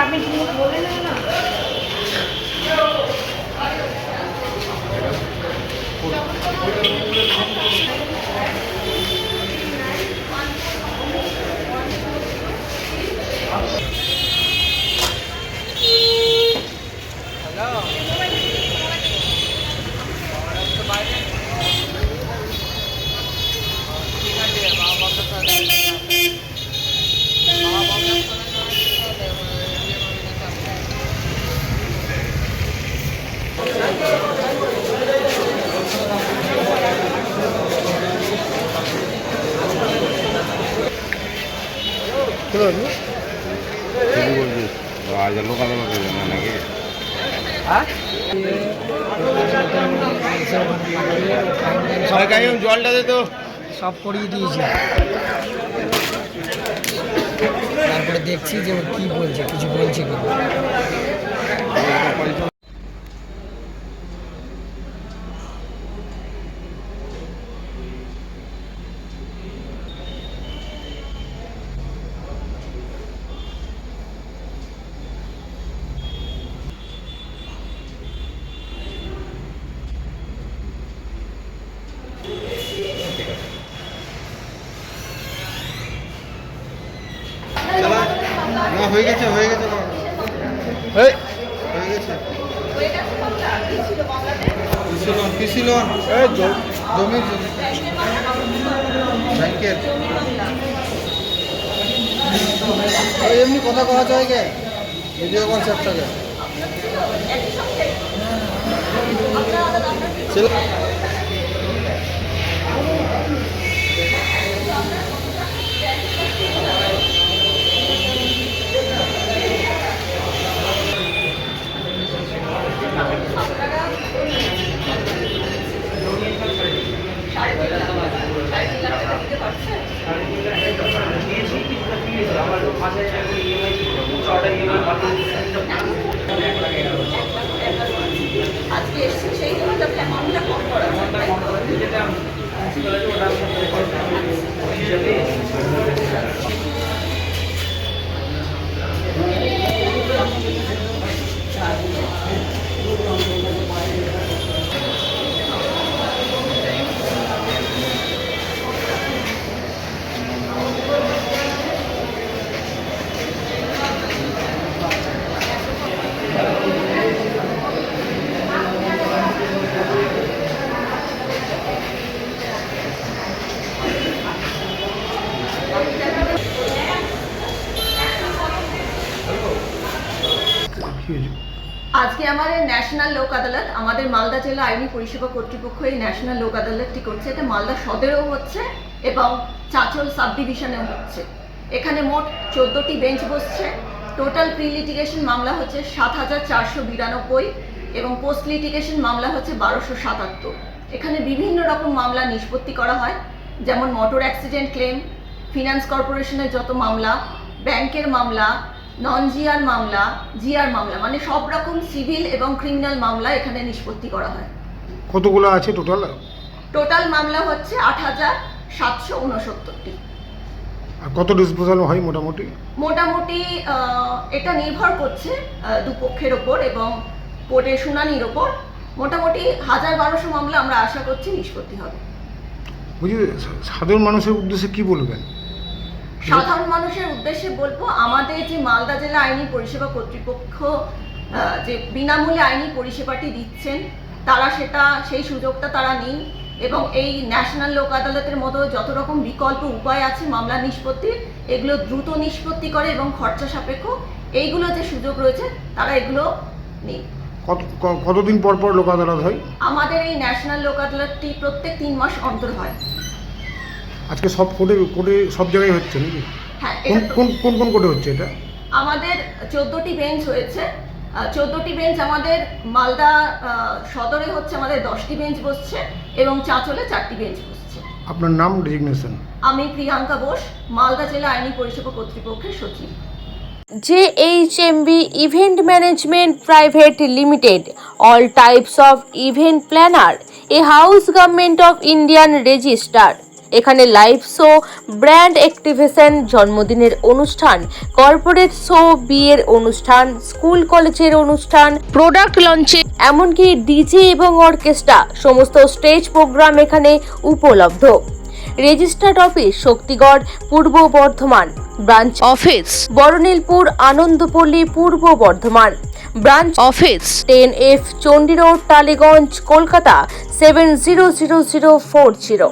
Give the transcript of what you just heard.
আপনি বলে না? কিছু বলছিস আজ লোক আদালতে যাবে নাকি জলটা দে তো সব করিয়ে দিয়েছি। তারপরে দেখছি যে কি বলছে, কিছু বলছে কি হয়ে গেছে হয়ে গেছে হয়ে গেছে। কৃষি লোন এই জ- জমি। ব্যাংকের। এমনি কথা কওয়া যায় কে? ভিডিও কনসেপ্টটাকে ছেলে আজকে এসেছি সেই জন্য যাতে অ্যামাউন্টটা কম করা আজকে আমাদের ন্যাশনাল লোক আদালত, আমাদের মালদা জেলা আইনি পরিষেবা কর্তৃপক্ষ এই ন্যাশনাল লোক আদালতটি করছে। এটা মালদা সদরেও হচ্ছে এবং চাঁচল সাব ডিভিশনেও হচ্ছে। এখানে মোট চোদ্দোটি বেঞ্চ বসছে। টোটাল প্রি লিটিগেশন মামলা হচ্ছে সাত হাজার চারশো বিরানব্বই এবং পোস্ট লিটিগেশন মামলা হচ্ছে বারোশো সাতাত্তর। এখানে বিভিন্ন রকম মামলা নিষ্পত্তি করা হয়, যেমন মোটর অ্যাক্সিডেন্ট ক্লেম, ফিনান্স কর্পোরেশনের যত মামলা, ব্যাংকের মামলা নন জিআর মামলা জিআর মামলা মানে সব রকম সিভিল এবং ক্রিমিনাল মামলা এখানে নিষ্পত্তি করা হয়। কতগুলো আছে টোটাল? টোটাল মামলা হচ্ছে আট হাজার সাতশো উনসত্তরটি। আর কত ডিসপোজাল হয় মোটামুটি? মোটামুটি এটা নির্ভর করছে দুপক্ষের ওপর এবং কোর্টের শুনানির ওপর। মোটামুটি হাজার বারোশো মামলা আমরা আশা করছি নিষ্পত্তি হবে। বুঝি সাধারণ মানুষের উদ্দেশ্যে কি বলবেন? সাধারণ মানুষের উদ্দেশ্যে বলব আমাদের যে মালদা জেলা আইনি পরিষেবা কর্তৃপক্ষ যে বিনামূল্যে আইনি পরিষেবাটি দিচ্ছেন তারা সেটা সেই সুযোগটা তারা নিন এবং এই ন্যাশনাল লোক আদালতের মতো যত রকম বিকল্প উপায় আছে মামলা নিষ্পত্তির এগুলো দ্রুত নিষ্পত্তি করে এবং খরচা সাপেক্ষ এইগুলো যে সুযোগ রয়েছে তারা এগুলো ক- কতদিন পর পর লোক আদালত হয়? আমাদের এই ন্যাশনাল লোক আদালতটি প্রত্যেক তিন মাস অন্তর হয়। আজকে সব কোর্টে কোর্টে সব জায়গায় হচ্ছে নাকি? হ্যাঁ কোন এটা কোন কোন কোন কোর্টে হচ্ছে এটা? আমাদের চোদ্দোটি বেঞ্চ হয়েছে। চোদ্দোটি বেঞ্চ আমাদের মালদা আহ, সদরে হচ্ছে আমাদের দশটি বেঞ্চ বসছে এবং চাঁচলে চারটি বেঞ্চ বসছে। আপনার নাম ডেজিগনেশন আমি প্রিয়াঙ্কা বোস মালদা জেলা আইনি পরিষেবা কর্তৃপক্ষের সচিব। JHMB Event Management Private Limited, all types of event planner, a house government of Indian register. এখানে লাইভ শো ব্র্যান্ড অ্যাক্টিভেশন জন্মদিনের অনুষ্ঠান কর্পোরেট শো বিয়ের অনুষ্ঠান স্কুল কলেজের অনুষ্ঠান প্রোডাক্ট লঞ্চে এমনকি ডিজে এবং অর্কেস্ট্রা সমস্ত স্টেজ প্রোগ্রাম এখানে উপলব্ধ। Registered office Shaktigarh, Purba Bardhaman branch office Baranilpur Anandapalli, Purba Bardhaman branch office ten F Chandi road Tollygunge, Kolkata seven zero zero zero four zero